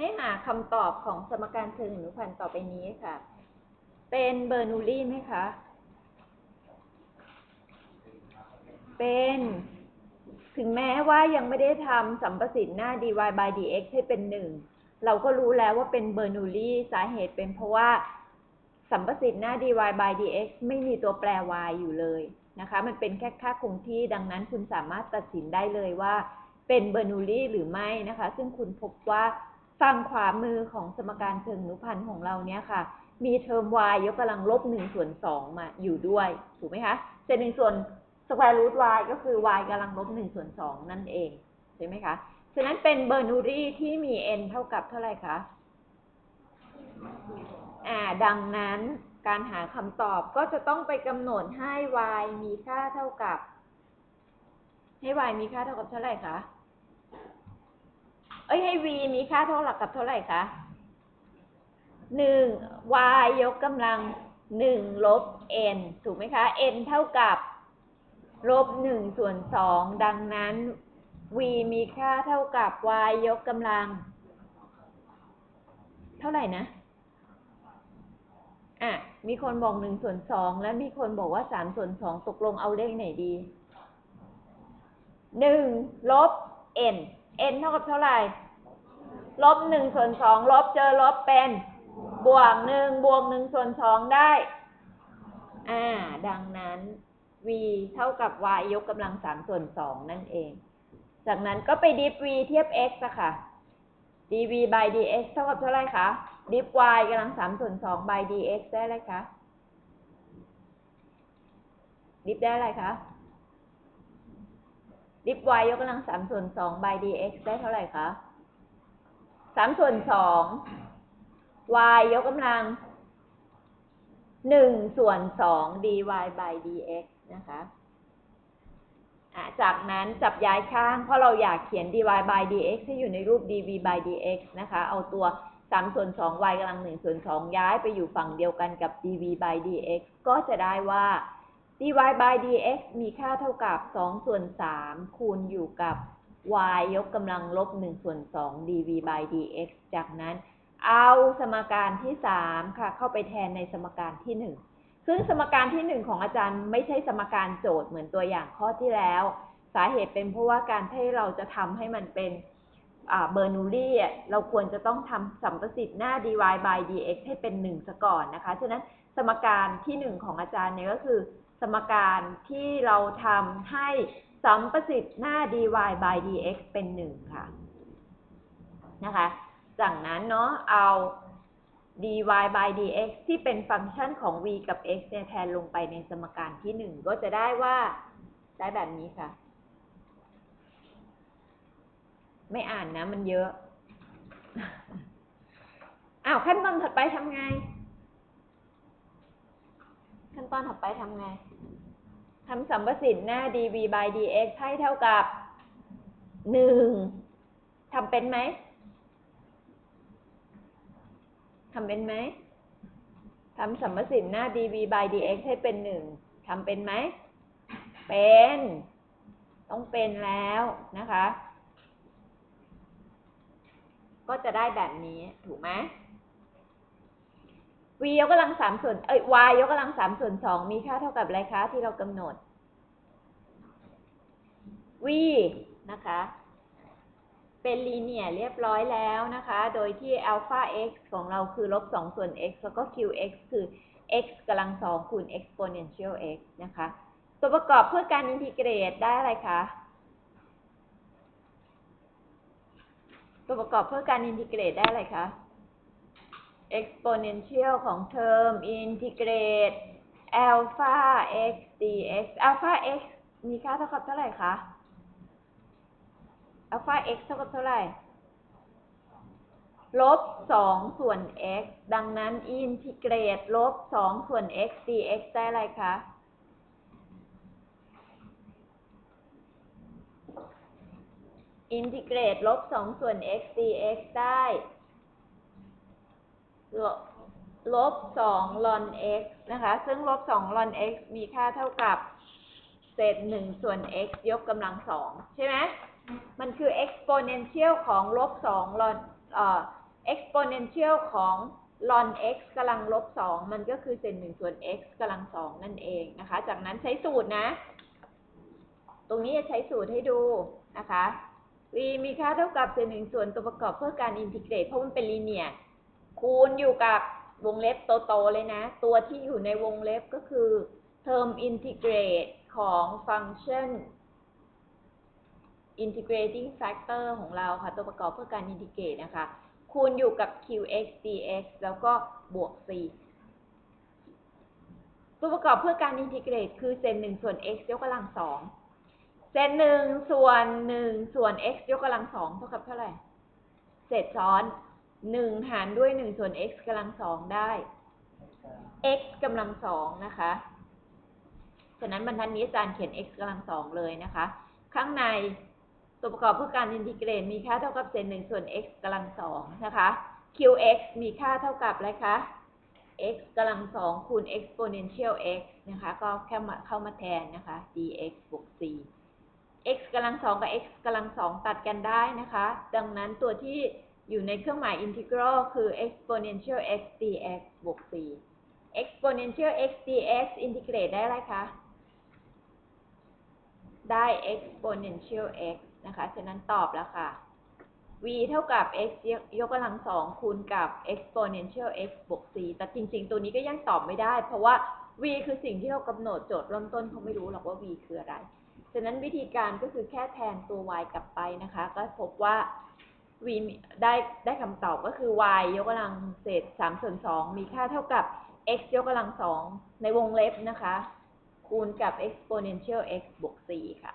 ให้หาคำตอบของสมการเชิงอนุพันธ์ต่อไปนี้ค่ะ เป็นเบอร์นูลีไหมคะ เป็น ถึงแม้ว่ายังไม่ได้ทำสัมประสิทธิ์หน้า dy by dx ให้เป็นหนึ่ง เราก็รู้แล้วว่าเป็นเบอร์นูลีสาเหตุเป็นเพราะว่าสัมประสิทธิ์หน้า dy by dx ไม่มีตัวแปร y อยู่เลยนะคะ มันเป็นแค่ค่าคงที่ดังนั้นคุณสามารถตัดสินได้เลยว่าเป็นเบอร์นูลีหรือไม่นะคะ ซึ่งคุณพบว่า ฝั่งขวามือของสมการเชิงอนุพันธ์ของเราเนี่ยค่ะ มีเทอม y ยกกำลังลบหนึ่งส่วนสองมาอยู่ด้วย ถูกไหมคะเศษหนึ่งส่วนสแควร์รูท y ก็คือ y กำลังลบหนึ่งส่วนสองนั่นเอง ใช่ไหมคะ ฉะนั้นเป็นเบอร์นูลีที่มี n เท่ากับเท่าไหร่คะอ่าดังนั้นการหาคำตอบก็จะต้องไปกำหนดให้ y มีค่าเท่ากับ ให้ y มีค่าเท่ากับเท่าไหร่คะ เอ้ยให้ v มีค่าเท่ากับเท่าไหร่คะหนึ่ง y ยกกำลังหนึ่งลบ n ถูกไหมคะ n เท่ากับลบหนึ่งส่วนสองดังนั้น v มีค่าเท่ากับ y ยกกำลัง เท่าไหร่นะ อะ มีคนบอกหนึ่งส่วนสองและมีคนบอกว่าสามส่วนสองตกลงเอาเลขไหนดีหนึ่งลบ n n เท่ากับเท่าไหร่ ลบหนึ่งส่วนสองลบเจอลบเป็น บวกหนึ่งบวกหนึ่งส่วนสองได้ อ่า ดังนั้น v เท่ากับ y ยกกำลังสามส่วนสองนั่นเอง จากนั้นก็ไปดิฟ v เทียบ x อะค่ะ dv by dx เท่ากับเท่าไหร่คะ ดิฟ y กำลังสามส่วนสอง by dx ได้อะไรคะ ดิฟได้อะไรคะ ดิฟ y ยกกำลังสามส่วนสอง by dx ได้เท่าไหร่คะสามส่วนสอง y ยกกำลังหนึ่งส่วนสอง dy by dx นะคะะจากนั้นจับย้ายข้าง เพราะเราอยากเขียน dy by dx ให้อยู่ในรูป dv by dx นะคะ เอาตัว3ส่วน2 y กำลัง1ส่วน2ย้ายไปอยู่ฝั่งเดียวกันกับ dv by dx ก็จะได้ว่า dy by dx มีค่าเท่ากับ 2 ส่วน 3 คูณอยู่กับ y ยกกำลังลบ 1 ส่วน 2 dv by dx จากนั้นเอาสมการที่ 3 ค่ะ เข้าไปแทนในสมการที่ 1 ซึ่งสมการที่ 1 ของอาจารย์ไม่ใช่สมการโจทย์เหมือนตัวอย่างข้อที่แล้ว สาเหตุเป็นเพราะว่าการที่เราจะทำให้มันเป็นเบอร์นูลี่เราควรจะต้องทำสัมประสิทธิ์หน้า dy by dx ให้เป็น 1 ซะก่อนนะคะ ฉะนั้น สมการที่1ของอาจารย์เนี่ยก็คือ สมการที่เราทำให้สัมประสิทธิ์หน้า dy by dx เป็น1ค่ะ นะคะ จากนั้นเนาะเอา dy by dx ที่เป็นฟังก์ชันของ v กับ x เนี่ยแทนลงไปในสมการที่1ก็จะได้ว่าได้แบบนี้ค่ะ ไม่อ่านนะมันเยอะ อ้าวขั้นตอนถัดไปทำไง ตอนถัดไปทำไงทำสัมประสิทธิ์หน้า dv by dx ให้เท่ากับหนึ่งทำเป็นไหมทำเป็นไหมทำสัมประสิทธิ์หน้า dv by dx ให้เป็นหนึ่งทำเป็นไหม เป็น ต้องเป็นแล้วนะคะ ก็จะได้แบบนี้ถูกไหม v ยกกำลังสามส่วนเอ้ย y ยกกำลังสามส่วนสองมีค่าเท่ากับอะไรคะที่เรากำหนด v นะคะ เป็นลีเนียเรียบร้อยแล้วนะคะ โดยที่ alpha x ของเราคือลบสองส่วน x แล้วก็ qx คือ x กำลังสองคูณ exponential x นะคะตัวประกอบเพื่อการอินทิเกรตได้อะไรคะตัวประกอบเพื่อการอินทิเกรตได้อะไรคะ exponential ของเทอม integrate alpha x dx alpha x มีค่าเท่ากับเท่าไหร่คะ alpha x เท่ากับเท่าไหร่ ลบสองส่วน x ดังนั้น integrate ลบสองส่วน x dx ได้อะไรคะ integrate ลบสองส่วน x dx ได้ ลบสองลอน x นะคะ ซึ่งลบสองลอน x มีค่าเท่ากับเศษหนึ่งส่วน x ยกกำลังสองใช่ไหม มันคือ exponential ของลบสองลอนเอ่อ exponential ของ ln x กำลังลบสองมันก็คือเศษหนึ่งส่วน x กำลังสองนั่นเองนะคะ จากนั้นใช้สูตรนะ ตรงนี้จะใช้สูตรให้ดูนะคะ v มีค่าเท่ากับเศษหนึ่งส่วนตัวประกอบเพื่อการอินทิเกรตเพราะมันเป็นลีเนียร์ คูณอยู่กับวงเล็บโตๆเลยนะ ตัวที่อยู่ในวงเล็บก็คือ เทอมอินทิเกรตของฟังก์ชัน integrating factor ของเราค่ะ ตัวประกอบเพื่อการอินทิเกรตนะคะ คูณอยู่กับ qx dx แล้วก็บวก c ตัวประกอบเพื่อการอินทิเกรตคือเศษหนึ่งส่วน x ยกกำลังสองเศษหนึ่งส่วนหนึ่งส่วน x ยกกำลังสองเท่ากับเท่าไหร่ เศษซ้อน หนึ่งหารด้วยหนึ่งส่วน x กำลังสองได้ x กำลังสองนะคะ ฉะนั้นบรรทัดนี้อาจารย์เขียน x กำลังสองเลยนะคะ ข้างในตัวประกอบเพื่อการอินทิเกรตมีค่าเท่ากับเศษหนึ่งส่วน x กำลังสองนะคะ qx มีค่าเท่ากับอะไรคะ x กำลังสองคูณ exponential x นะคะ ก็แค่มาเข้ามาแทนนะคะ dx บวก c x กำลังสองกับ x กำลังสองตัดกันได้นะคะ ดังนั้นตัวที่ อยู่ในเครื่องหมาย integral คือ exponential x dx บวก c exponential x dx อินทิเกรตได้อะไรคะ ได้ exponential x นะคะ ฉะนั้นตอบแล้วค่ะ v เท่ากับ x ยกกำลังสองคูณกับ exponential x บวก c แต่จริง ๆ ตัวนี้ก็ยังตอบไม่ได้ เพราะว่า v คือสิ่งที่เรากำหนดโจทย์เริ่มต้นเขาไม่รู้หรอกว่า v คืออะไร ฉะนั้นวิธีการก็คือแค่แทนตัว y กลับไปนะคะ ก็พบว่า วีได้ได้คำตอบก็คือ y ยกกำลังเศษ3ส่วน2มีค่าเท่ากับ x ยกกำลังสองในวงเล็บนะคะ คูณกับ exponential x บวก4ค่ะ